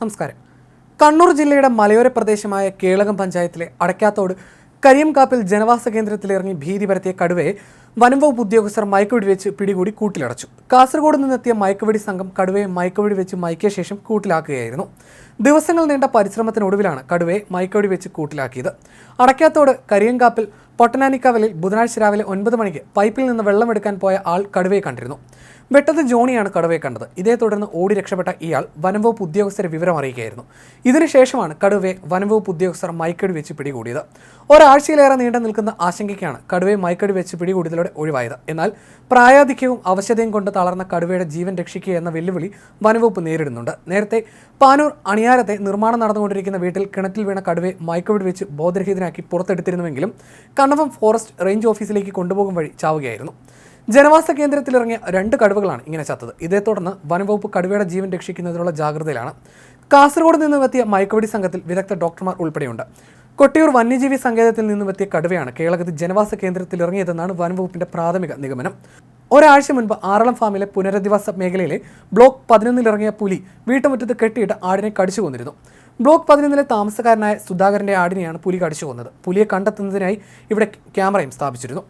നമസ്കാരം. കണ്ണൂർ ജില്ലയുടെ മലയോര പ്രദേശമായ കേളകം പഞ്ചായത്തിലെ അടയ്ക്കാത്തോട് കരിയംകാപ്പിൽ ജനവാസ കേന്ദ്രത്തിലിറങ്ങി ഭീതി പരത്തിയ കടുവയെ വനംവകുപ്പ് ഉദ്യോഗസ്ഥർ മയക്കുവെടി വെച്ച് പിടികൂടി കൂട്ടിലടച്ചു. കാസർഗോഡ് നിന്നെത്തിയ മയക്കുവെടി സംഘം കടുവയെ മയക്കുവെടി വെച്ച് മയക്കിയ ശേഷം കൂട്ടിലാക്കുകയായിരുന്നു. ദിവസങ്ങൾ നീണ്ട പരിശ്രമത്തിനൊടുവിലാണ് കടുവയെ മയക്കുവെടി വെച്ച് കൂട്ടിലാക്കിയത്. അടയ്ക്കാത്തോട് കരിയങ്കാപ്പിൽ പൊട്ടനാനിക്കാവലിൽ ബുധനാഴ്ച രാവിലെ ഒൻപത് മണിക്ക് പൈപ്പിൽ നിന്ന് വെള്ളമെടുക്കാൻ പോയ ആൾ കടുവയെ കണ്ടിരുന്നു. വെട്ടത്ത് ജോണിയാണ് കടുവയെ കണ്ടത്. ഇതേ തുടർന്ന് ഓടി രക്ഷപ്പെട്ട ഇയാൾ വനംവകുപ്പ് ഉദ്യോഗസ്ഥരെ വിവരം അറിയിക്കുകയായിരുന്നു. ഇതിനുശേഷമാണ് കടുവയെ വനംവകുപ്പ് ഉദ്യോഗസ്ഥർ മയക്കടി വെച്ച് പിടികൂടിയത്. ഒരാഴ്ചയിലേറെ നീണ്ടു നിൽക്കുന്ന ആശങ്കയ്ക്കാണ് കടുവയെ മയക്കടി വെച്ച് പിടികൂടിയതിലൂടെ ഒഴിവായത്. എന്നാൽ പ്രായാധിക്യവും അവശതയും കൊണ്ട് തളർന്ന കടുവയുടെ ജീവൻ രക്ഷിക്കുക എന്ന വെല്ലുവിളി വനംവകുപ്പ് നേരിടുന്നുണ്ട്. നേരത്തെ പാനൂർ അണിയാരത്തെ നിർമ്മാണം നടന്നുകൊണ്ടിരിക്കുന്ന വീട്ടിൽ കിണറ്റിൽ വീണ കടുവയെ മയക്കുവിട് വെച്ച് ബോധരഹിതനാക്കി പുറത്തെടുത്തിരുന്നുവെങ്കിലും കണ്ണവം ഫോറസ്റ്റ് റേഞ്ച് ഓഫീസിലേക്ക് കൊണ്ടുപോകും വഴി ചാവുകയായിരുന്നു. ജനവാസ കേന്ദ്രത്തിലിറങ്ങിയ രണ്ട് കടുവകളാണ് ഇങ്ങനെ ചത്തത്. ഇതേ തുടർന്ന് വനംവകുപ്പ് കടുവയുടെ ജീവൻ രക്ഷിക്കുന്നതിനുള്ള ജാഗ്രതയിലാണ്. കാസർഗോഡ് നിന്നും എത്തിയ മയക്കുവെടി സംഘത്തിൽ വിദഗ്ധ ഡോക്ടർമാർ ഉൾപ്പെടെയുണ്ട്. കൊട്ടിയൂർ വന്യജീവി സങ്കേതത്തിൽ നിന്നും എത്തിയ കടുവയാണ് കേരളത്തിൽ ജനവാസ കേന്ദ്രത്തിൽ ഇറങ്ങിയതെന്നാണ് വനംവകുപ്പിന്റെ പ്രാഥമിക നിഗമനം. ഒരാഴ്ച മുൻപ് ആറളം ഫാമിലെ പുനരധിവാസ മേഖലയിലെ ബ്ലോക്ക് പതിനൊന്നിലിറങ്ങിയ പുലി വീട്ടുമുറ്റത്ത് കെട്ടിയിട്ട് ആടിനെ കടിച്ചു കൊന്നിരുന്നു. ബ്ലോക്ക് പതിനൊന്നിലെ താമസക്കാരനായ സുധാകരന്റെ ആടിനെയാണ് പുലി കടിച്ചു കൊന്നത്. പുലിയെ കണ്ടെത്തുന്നതിനായി ഇവിടെ ക്യാമറയും സ്ഥാപിച്ചിരുന്നു.